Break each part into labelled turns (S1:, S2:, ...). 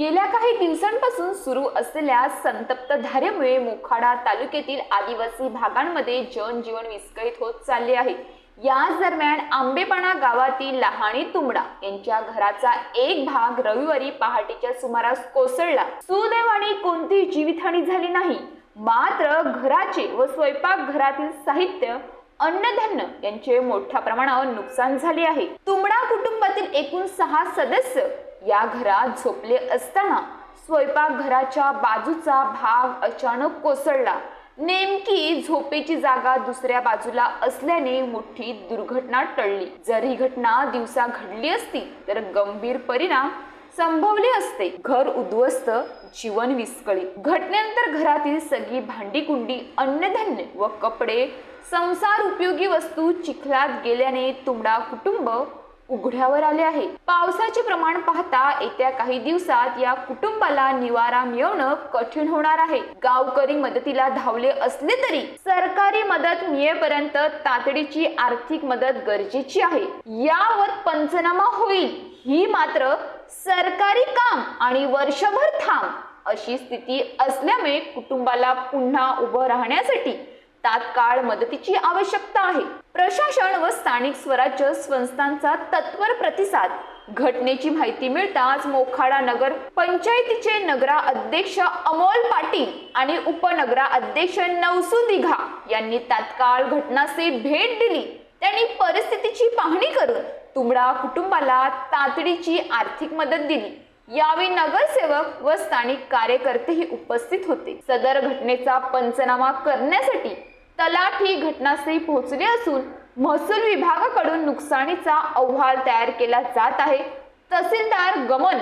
S1: गेल्या काही दिवसांपासून सुरू असलेल्या संतप्त धारेमुळे मोखाडा तालुक्यातील आदिवासी भागांमध्ये जनजीवन विस्कळीत होत चालले आहे. याच दरम्यान आंबेपाणा गावातील लहाणी तुमडा यांच्या घराचा एक भाग रविवारी पहाटेच्या सुमारास कोसळला. सुदैवाने कोणतीही जीवितहानी झाली नाही. मात्र घराचे व स्वयंपाक घरातील साहित्य अन्नधान्य यांचे मोठ्या प्रमाणावर नुकसान झाले आहे. तुमडा कुटुंबातील एकूण सहा सदस्य या घरात झोपले असताना स्वयंपाकघराच्या बाजूचा भाग अचानक कोसळला. नेमकी झोपेची जागा दुसऱ्या बाजूला असल्याने मोठी दुर्घटना टळली. जर ही घटना दिवसा घडली असती तर गंभीर परिणाम संभवले असते. घर उद्ध्वस्त जीवन विस्कळीत. घटनेनंतर घरातील सगळी भांडी कुंडी अन्नधान्य व कपडे संसार उपयोगी वस्तू चिखलात गेल्याने तुमडा कुटुंब उघड्यावर आले आहे. पावसाचे प्रमाण पाहता येत्या काही दिवसात या कुटुंबाला निवारा मिळवणं कठीण होणार आहे. गावकरी मदतीला धावले असले तरी सरकारी मदत मिळेपर्यंत तातडीची आर्थिक मदत गरजेची आहे. यावर पंचनामा होईल. ही मात्र सरकारी काम आणि वर्षभर थांब अशी स्थिती असल्यामुळे कुटुंबाला पुन्हा उभं राहण्यासाठी तात्काळ मदतीची आवश्यकता आहे. प्रशासन व स्थानिक स्वराज्य संस्थांचा तत्पर प्रतिसाद. घटनेची माहिती मिळताच मोखाडा नगर पंचायतीचे नगरा अध्यक्ष अमोल पाटील आणि उपनगरा अध्यक्ष नवसू दिघा यांनी तात्काळ घटनास्थळी भेट दिली. त्यांनी परिस्थितीची पाहणी करून तुमडा कुटुंबाला तातडीची आर्थिक मदत दिली. यावेळी नगरसेवक व स्थानिक कार्यकर्तेही उपस्थित होते. सदर घटनेचा पंचनामा करण्यासाठी तलाठी घटनास्थळी पोहोचले असून महसूल विभागाकडून नुकसानीचा अहवाल तयार केला जात आहे. तहसीलदार गमन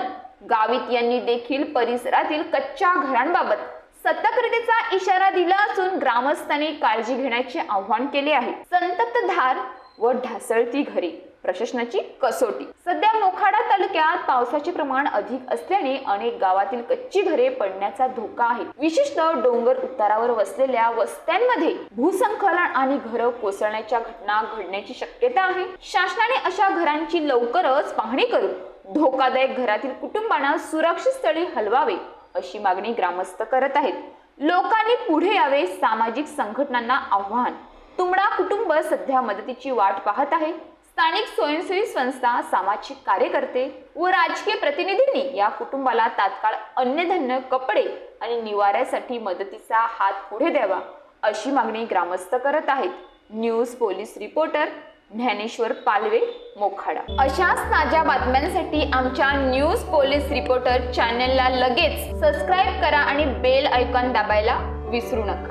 S1: गावित यांनी देखील परिसरातील कच्च्या घरांबाबत सतर्कतेचा इशारा दिला असून ग्रामस्थांनी काळजी घेण्याचे आवाहन केले आहे. संतप्त धार व ढासळती घरे. प्रशासनाची कसोटी. सध्या मोखाडा तालुक्यात पावसाचे प्रमाण अधिक असल्याने अनेक गावातील कच्ची घरे पडण्याचा धोका आहे. विशेषतः डोंगर उतारावर वसलेल्या वस्त्यांमध्ये भूसंकलन आणि घरं कोसळण्याच्या घटना घडण्याची शक्यता आहे. शासनाने अशा घरांची लवकरच पाहणी करून धोकादायक घरातील कुटुंबांना सुरक्षित स्थळी हलवावे अशी मागणी ग्रामस्थ करत आहेत. लोकांनी पुढे यावे सामाजिक संघटनांना आव्हान. तुमडा कुटुंब सध्या मदतीची वाट पाहत आहे. स्थानिक स्वयंसेवी संस्था सामाजिक कार्यकर्ते व राजकीय प्रतिनिधींनी या कुटुंबाला तात्काळ अन्नधान्य कपडे आणि निवाऱ्यासाठी मदतीचा हात पुढे द्यावा अशी मागणी ग्रामस्थ करत आहेत. News police reporter Dnyaneshwar Palve Mokhada. अशाच ताज्या बातम्यांसाठी आमच्या न्यूज पोलीस रिपोर्टर चॅनलला लगेच सबस्क्राईब करा आणि बेल ऐकॉन दाबायला विसरू नका.